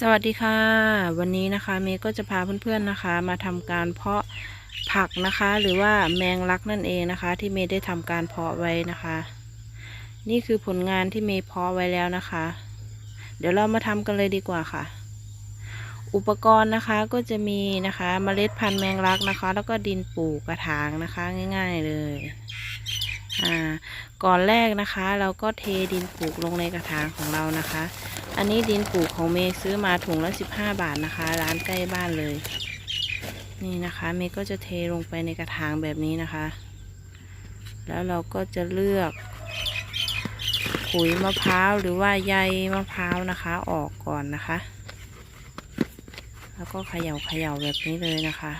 สวัสดีค่ะ วันนี้นะคะเมย์ก็จะพาเพื่อนๆนะคะ มาทำการเพาะผักนะคะ หรือว่าแมงลักนั่นเองนะคะ ที่เมย์ได้ทำการเพาะไว้นะคะ นี่คือผลงานที่เมย์เพาะไว้แล้วนะคะ เดี๋ยวเรามาทำกันเลยดีกว่าค่ะ อุปกรณ์นะคะก็จะมีนะคะเมล็ดพันธุ์แมงลักนะคะ แล้วก็ดินปลูกกระถางนะคะ ง่าย ๆเลย อ่าก่อนแรกนะคะ เราก็เทดินปลูกลงในกระถางของเรานะคะ อันนี้ดินปลูกของเมย์ซื้อมาถุงละ 15 บาทนะคะ ร้านใกล้บ้านเลย นี่นะคะเมย์ก็จะเทลงไปในกระถางแบบนี้นะคะ แล้วเราก็จะเลือกขุยมะพร้าวหรือว่าใยมะพร้าวนะคะออกก่อนนะคะ แล้วก็เขย่าเขย่าแบบนี้เลยนะคะ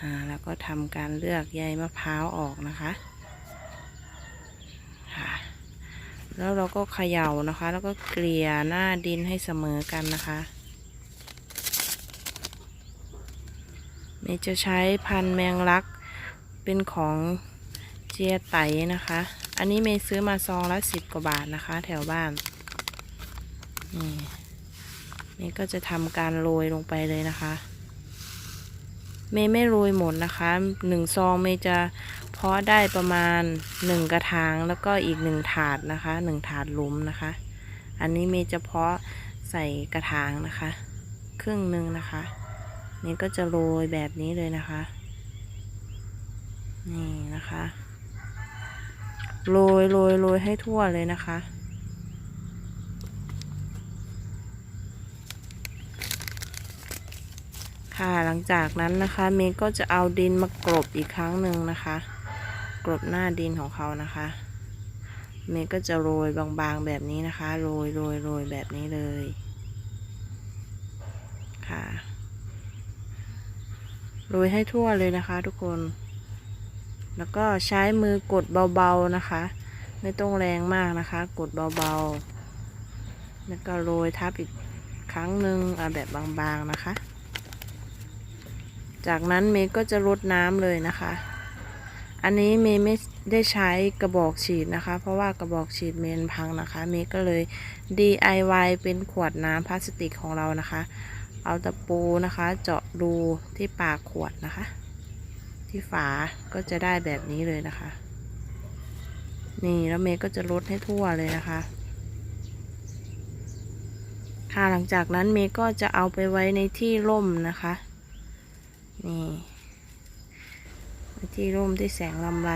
อ่าแล้วก็ทำการเลือกใยมะพร้าวออกนะคะค่ะ แล้วเราก็เขย่านะคะ แล้วก็เกลี่ยหน้าดินให้เสมอกันนะคะเมย์จะใช้พันแมงลักเป็นของเจียไตนะคะ อันนี้เมย์ซื้อมาซองละสิบกว่าบาทนะคะ แถวบ้าน นี่เมย์ก็จะทำการโรยลงไปเลยนะคะ เมย์ไม่โรยหมดนะคะหนึ่งซองเมย์จะ เพาะได้ประมาณหนึ่งกระถางแล้วก็อีกหนึ่งถาดนะคะหนึ่งถาดลุมนะคะ อันนี้เมย์จะเพาะใส่กระถางนะคะ ครึ่งหนึ่งนะคะเมย์ก็จะโรยแบบนี้เลยนะคะ นี่นะคะโรยโรยโรยให้ทั่วเลยนะคะ ค่ะหลังจากนั้นนะคะเมย์ก็จะเอาดินมากรบอีกครั้งหนึ่งนะคะ กรบหน้าดินของเขานะคะเมย์ก็จะโรยบางๆแบบนี้นะคะ โรยโรยโรยแบบนี้เลยค่ะ โรยให้ทั่วเลยนะคะทุกคน แล้วก็ใช้มือกดเบาๆนะคะ ไม่ต้องแรงมากนะคะ กดเบาๆ แล้วก็โรยทับอีกครั้งหนึ่งอะแบบบางๆนะคะ จากนั้นเมย์ก็จะรดน้ำเลยนะคะ อันนี้เมย์ไม่ได้ใช้กระบอกฉีดนะคะ เพราะว่ากระบอกฉีดเมย์พังนะคะ เมย์ก็เลย DIY เป็นขวดน้ำพลาสติกของเรานะคะ เอาตะปูนะคะ เจาะรูที่ปากขวดนะคะ ที่ฝาก็จะได้แบบนี้เลยนะคะ นี่แล้วเมย์ก็จะรดให้ทั่วเลยนะคะ ค่ะหลังจากนั้นเมย์ก็จะเอาไปไว้ในที่ร่มนะคะ นี่ ที่ร่มที่แสงลำไร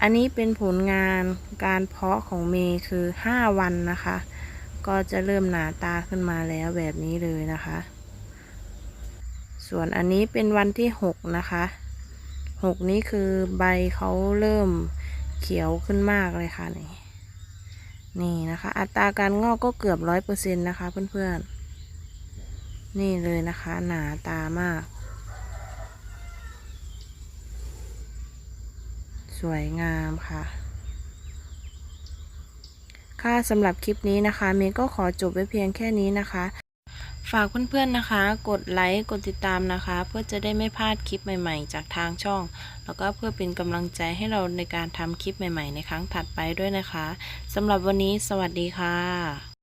อันนี้เป็นผลงานการเพาะของเมย์คือ 5 วันนะคะ ก็จะเริ่มหนาตาขึ้นมาแล้วแบบนี้เลยนะคะ ส่วนอันนี้เป็นวันที่ 6 นะคะ 6 นี้คือใบเขาเริ่มเขียวขึ้นมากเลยค่ะนี่นี่นะคะ อัตราการงอกก็เกือบร้อยเปอร์เซ็นต์นะคะเพื่อนๆ นี่เลยนะคะ หนาตามาก วยงามค่ะ ค่ะสำหรับคลิปนี้นะคะเมย์ก็ขอจบไว้เพียงแค่นี้นะคะ ฝากเพื่อนๆนะคะ กดไลค์กดติดตามนะคะ เพื่อจะได้ไม่พลาดคลิปใหม่ๆ จากทางช่อง แล้วก็เพื่อเป็นกำลังใจให้เราในการทำคลิปใหม่ๆ ในครั้งถัดไปด้วยนะคะสำหรับวันนี้สวัสดีค่ะ